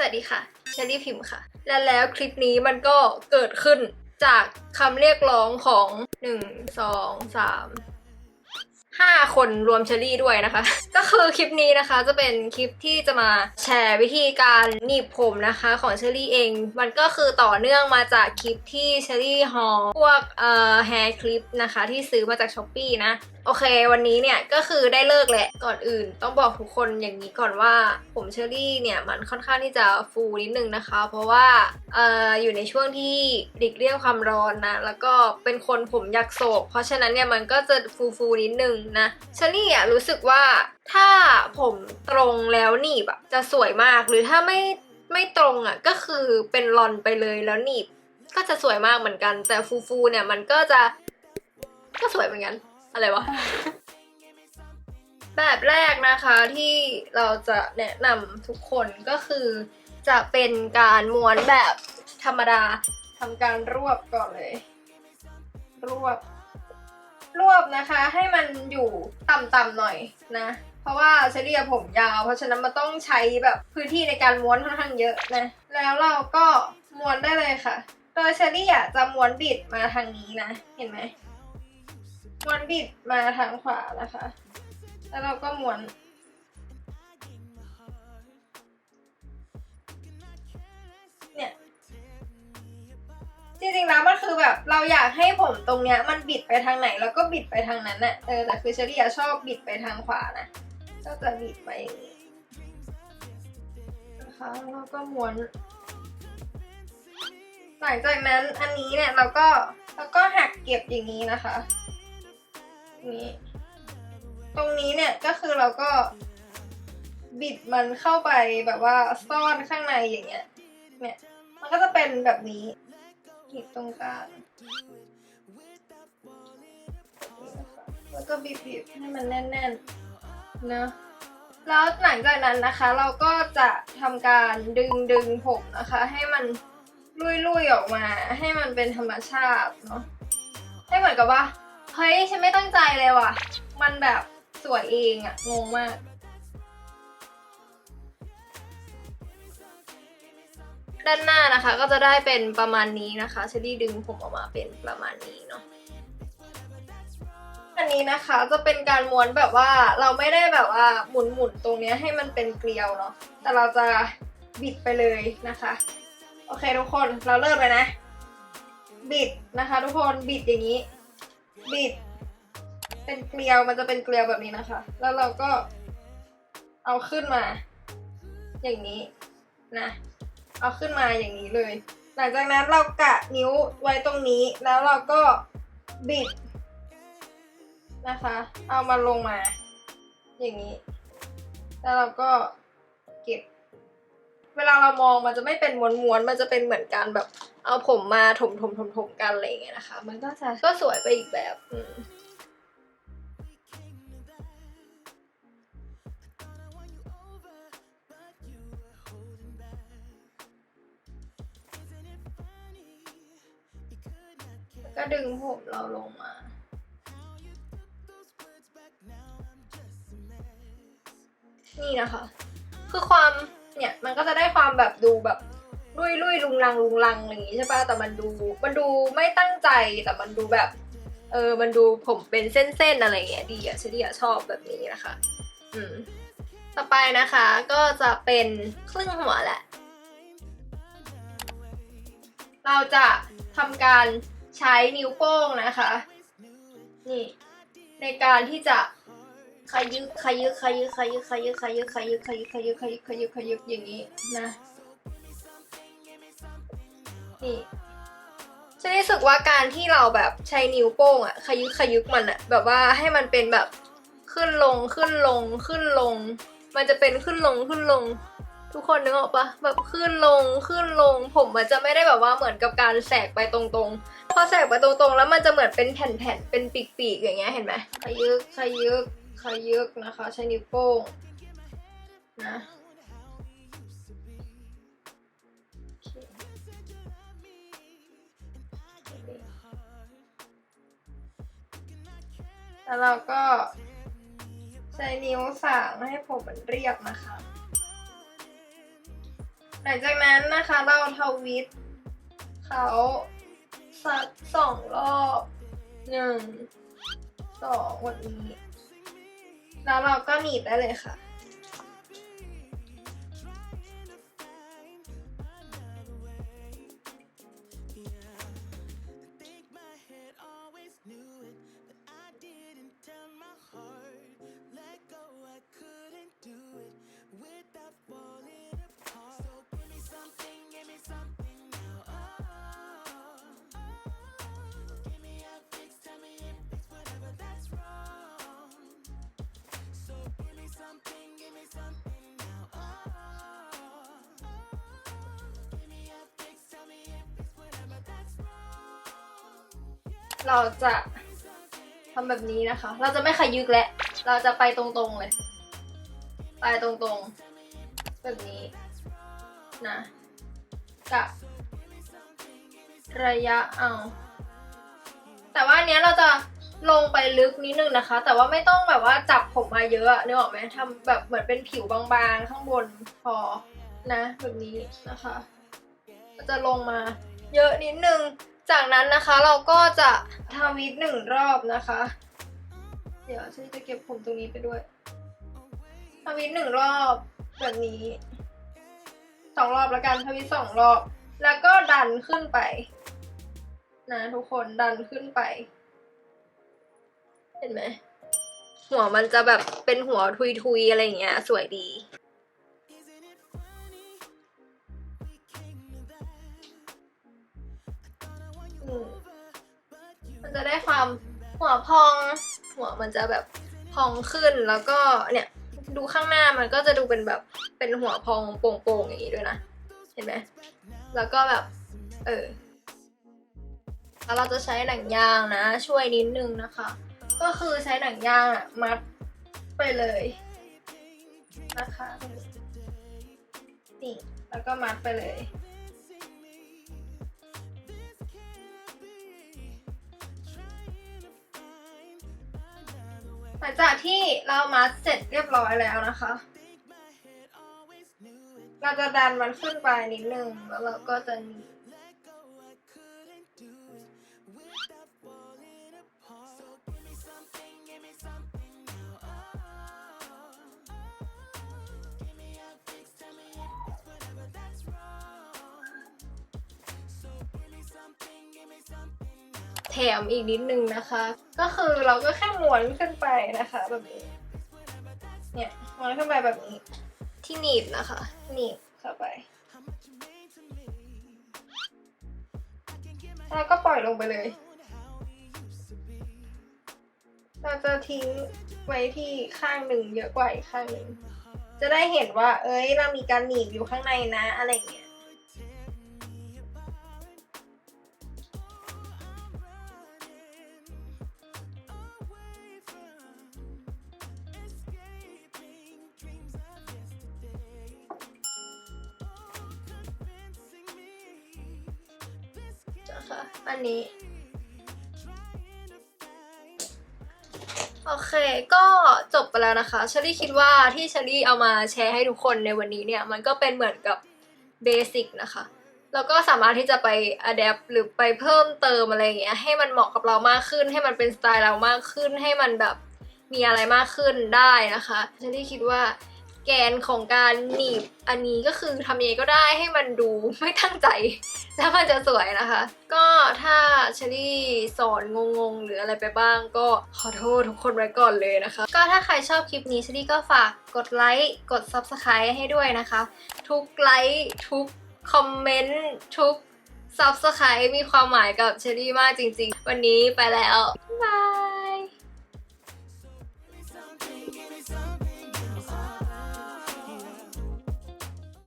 สวัสดีค่ะเชอรี่พิมพ์ค่ะ และแล้วคลิปนี้มันก็เกิดขึ้นจากคำเรียกร้องของ 1 2 3 5 คนรวมเชอรี่ด้วยนะคะ ก็คือคลิปนี้นะคะจะเป็นคลิปที่จะมาแชร์วิธีการหนีบผมนะคะของเชอรี่เอง มันก็คือต่อเนื่องมาจากคลิปที่เชอรี่ฮอลพวกเอ่อแฮร์คลิปนะคะที่ซื้อมาจากช้อปปีนะ โอเค วันนี้เนี่ยก็คือได้เลิกแหละก่อนอื่น ต้องบอกทุกคนอย่างนี้ก่อนว่า ผมเชอรี่เนี่ยมันค่อนข้างที่จะฟูนิดนึงนะคะ เพราะว่าเอ่ออยู่ในช่วงที่หลีกเลี่ยงความร้อนนะ แล้วก็เป็นคนผมอยากโศก เพราะฉะนั้นเนี่ยมันก็จะฟูฟูนิดนึงนะเชอรี่อะรู้สึกว่าถ้าผมตรงแล้วหนีบอะจะสวยมากหรือถ้าไม่ไม่ตรงอะก็คือเป็นรอนไปเลยแล้วหนีบก็จะสวยมากเหมือนกัน แต่ฟูฟูเนี่ยมันก็จะก็สวยเหมือนกัน อะไรวะ แบบแรกนะคะที่เราจะแนะนำทุกคนก็คือ จะเป็นการม้วนแบบธรรมดาทำการรวบก่อนเลย รวบ รวบนะคะ ให้มันอยู่ต่ำๆหน่อยนะ เพราะว่าเชอรี่ผมยาว เพราะฉะนั้นมันต้องใช้แบบพื้นที่ในการม้วนค่อนข้างเยอะนะ แล้วเราก็ม้วนได้เลยค่ะ โดยเชอรี่จะม้วนบิดมาทางนี้นะ เห็นไหม ม้วนบิดมาทางขวานะคะ แล้วเราก็ม้วน เนี่ย จริงๆแล้วมันคือแบบเราอยากให้ผมตรงเนี้ย มันบิดไปทางไหนแล้วก็บิดไปทางนั้นน่ะ เออแต่คือเชอรี่อะชอบบิดไปทางขวานะ ก็จะบิดไปอย่างนี้นะคะแล้วก็ม้วน หลังจากนั้นอันนี้เนี่ยเราก็เราก็หักเก็บอย่างนี้นะคะ นี้ ตรงนี้เนี่ยก็คือเราก็บิดมันเข้าไปแบบว่าซ่อนข้างในอย่างเงี้ย เนี่ย มันก็จะเป็นแบบนี้บิดตรงกลางแล้วก็บิดๆให้มันแน่นๆนะแล้วหลังจากนั้นนะคะ เราก็จะทำการดึงดึงผมนะคะ ให้มันลุยๆออกมา ให้มันเป็นธรรมชาติเนาะให้เหมือนกับว่า เฮ้ย ฉันไม่ตั้งใจเลยว่ะ มันแบบสวยเองอะงงมาก ด้านหน้านะคะก็จะได้เป็นประมาณนี้นะคะเชอรี่ดึงผมออกมาเป็นประมาณนี้เนาะอันนี้นะคะจะเป็นการม้วนแบบว่าเราไม่ได้แบบว่าหมุนหมุนๆตรงเนี้ยให้มันเป็นเกลียวเนาะแต่เราจะบิดไปเลยนะคะ โอเคทุกคนเราเริ่มเลยนะ บิดนะคะ ทุกคนบิดอย่างนี้ บิด เป็นเกลียวมันจะเป็นเกลียวแบบนี้นะคะ แล้วเราก็เอาขึ้นมา อย่างนี้นะ เอาขึ้นมาอย่างนี้เลย หลังจากนั้นเรากะนิ้วไว้ตรงนี้ แล้วเราก็บิดนะคะ เอามาลงมา อย่างนี้ แล้วเราก็ เวลาเรามองมันจะไม่เป็นม้วนๆ มันจะเป็นเหมือนการแบบ เอาผมมาถมถมถมถมๆกันอะไรอย่างเงี้ยนะคะ มันก็จะก็สวยไปอีกแบบอืมแล้วก็ดึงผมเราลงมานี่นะคะ คือความ เนี่ยมันก็จะได้ความแบบดูแบบลุยลุยลุงลังลุงลังอะไรอย่างงี้ใช่ปะแต่มันดูมันดูไม่ตั้งใจแต่มันดูแบบ เออมันดูผมเป็นเส้นๆอะไรอย่างเงี้ยดีอะเฉลี่ยชอบแบบนี้นะคะ อืมต่อไปนะคะก็จะเป็นครึ่งหัวแหละ เราจะทำการใช้นิ้วโป้งนะคะ นี่ ในการที่จะ ขยึกขยึกขยึกขยึกขยึกขยึกขยึกขยึกขยึกขยึกขยึกขยึกอย่างนี้นะ นี่ฉันรู้สึกว่าการที่เราแบบใช้นิ้วโป้งอะขยึกขยึกมันอะแบบว่าให้มันเป็นแบบขึ้นลงขึ้นลงขึ้นลง มันจะเป็นขึ้นลงขึ้นลง ทุกคนนึกออกปะแบบขึ้นลงขึ้นลง ผมมันจะไม่ได้แบบว่าเหมือนกับการแสกไปตรงๆพอแสกไปตรงๆ แล้วมันจะเหมือนเป็นแผ่นๆเป็นปีกๆอย่างเงี้ยเห็นไหมขยึกขยึก ขยึกนะคะ ใช้นิ้วโป้งนะแล้วเราก็ใช้นิ้วสางให้ผมมันเรียบนะคะ หลังจากนั้นนะคะเราทวิตเขาสักสองรอบหนึ่งสองวันนี้ แล้วเราก็หนีบได้เลยค่ะ เราจะทำแบบนี้นะคะ เราจะไม่ขยึกแล้วเราจะไปตรงๆเลย ไปตรงๆ แบบนี้นะกะระยะเอา แต่ว่าอันเนี้ยเราจะลงไปลึกนิดนึงนะคะ แต่ว่าไม่ต้องแบบว่าจับผมมาเยอะนึกออกไหมทำแบบเหมือนเป็นผิวบางๆ ข้างบนพอนะ แบบนี้นะคะ จะลงมาเยอะนิดนึง จากนั้นนะคะเราก็จะทวิตหนึ่งรอบนะคะ เดี๋ยวฉันจะเก็บผมตรงนี้ไปด้วยทวิตหนึ่งรอบแบบนี้สองรอบแล้วกันทวิตสองรอบ แล้วก็ดันขึ้นไป นะทุกคนดันขึ้นไป เห็นไหมหัวมันจะแบบเป็นหัวทุยๆอะไรอย่างเงี้ย สวยดี มันจะได้ความหัวพอง หัวมันจะแบบพองขึ้นแล้วก็เนี่ยดูข้างหน้ามันก็จะดูเป็นแบบเป็นหัวพองโป่งๆอย่างนี้ด้วยนะ เห็นไหมแล้วก็แบบเออแล้วเราจะใช้หนังยางนะ ช่วยนิดนึงนะคะ ก็คือใช้หนังยางอะมัดไปเลยนะคะนี่แล้วก็มัดไปเลย หลังจากที่เรามัดเสร็จเรียบร้อยแล้วนะคะ เราจะดันมันขึ้นไปนิดนึงแล้วเราก็จะนี มอีกนิดนึงนะคะ ก็คือเราก็แค่ม้วนขึ้นไปนะคะแบบนี้ เนี่ยม้วนขึ้นไปแบบนี้ ที่หนีบนะคะ หนีบเข้าไป แล้วก็ปล่อยลงไปเลย เราจะทิ้งไว้ที่ข้างหนึ่งเยอะกว่าอีกข้างหนึ่ง จะได้เห็นว่า เอ้ย เรามีการหนีบอยู่ข้างในนะ อะไรอย่างเงี้ย อันนี้ โอเค ก็จบไปแล้วนะคะเชอรี่คิดว่าที่เชอรี่เอามาแชร์ให้ทุกคนในวันนี้เนี่ย มันก็เป็นเหมือนกับเบสิกนะคะ แล้วก็สามารถที่จะไปอัดแอปหรือไปเพิ่มเติมอะไรเงี้ย ให้มันเหมาะกับเรามากขึ้น ให้มันเป็นสไตล์เรามากขึ้น ให้มันแบบมีอะไรมากขึ้นได้นะคะเชอรี่คิดว่า แกนของการหนีบอันนี้ก็คือทำยังไงก็ได้ให้มันดูไม่ตั้งใจ แล้วมันจะสวยนะคะ ก็ถ้าเชอรี่สอนงงๆ หรืออะไรไปบ้างก็ขอโทษทุกคนไว้ก่อนเลยนะคะ ก็ถ้าใครชอบคลิปนี้เชอรี่ก็ฝากกดไลค์กด Subscribe ให้ด้วยนะคะ ทุกไลค์ทุกคอมเมนต์ทุก Subscribe มีความหมายกับเชอรี่มากจริง ๆ วันนี้ไปแล้ว บ๊ายบาย